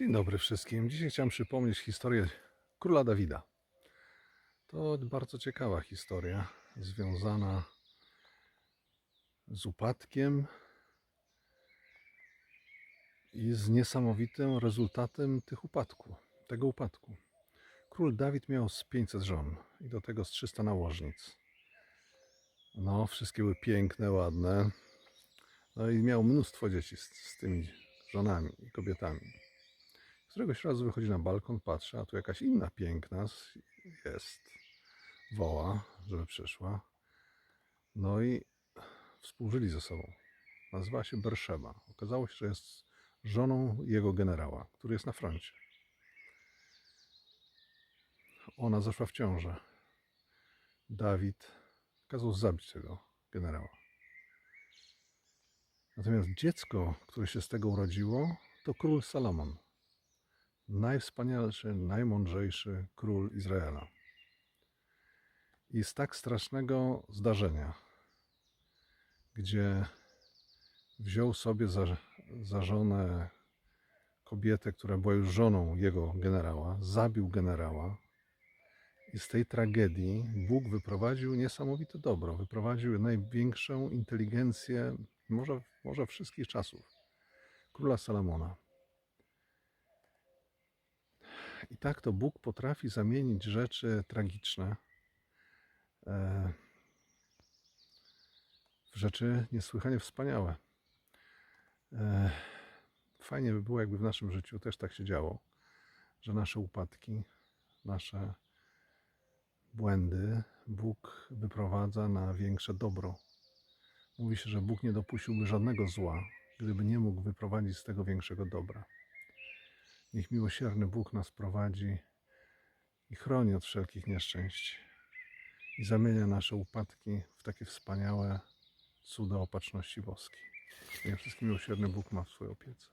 Dzień dobry wszystkim. Dzisiaj chciałem przypomnieć historię króla Dawida. To bardzo ciekawa historia, związana z upadkiem i z niesamowitym rezultatem tych upadku, tego upadku. Król Dawid miał z 500 żon i do tego z 300 nałożnic. No, wszystkie były piękne, ładne. No i miał mnóstwo dzieci z, z tymi żonami i kobietami. Któregoś razu wychodzi na balkon, patrzy, a tu jakaś inna piękna jest. Woła, żeby przyszła. No i współżyli ze sobą. Nazywała się Berszeba. Okazało się, że jest żoną jego generała, który jest na froncie. Ona zaszła w ciążę. Dawid kazał zabić tego generała. Natomiast dziecko, które się z tego urodziło, to król Salomon najwspanialszy, najmądrzejszy król Izraela. I z tak strasznego zdarzenia, gdzie wziął sobie za, za żonę kobietę, która była już żoną jego generała, zabił generała. I z tej tragedii Bóg wyprowadził niesamowite dobro, wyprowadził największą inteligencję, może, może wszystkich czasów, króla Salomona. I tak to Bóg potrafi zamienić rzeczy tragiczne e, w rzeczy niesłychanie wspaniałe. E, Fajnie by było, jakby w naszym życiu też tak się działo, że nasze upadki, nasze błędy Bóg wyprowadza na większe dobro. Mówi się, że Bóg nie dopuściłby żadnego zła, gdyby nie mógł wyprowadzić z tego większego dobra. Niech miłosierny Bóg nas prowadzi i chroni od wszelkich nieszczęść i zamienia nasze upadki w takie wspaniałe cuda opatrzności boskiej. Niech wszystkim miłosierny Bóg ma w swojej opiece.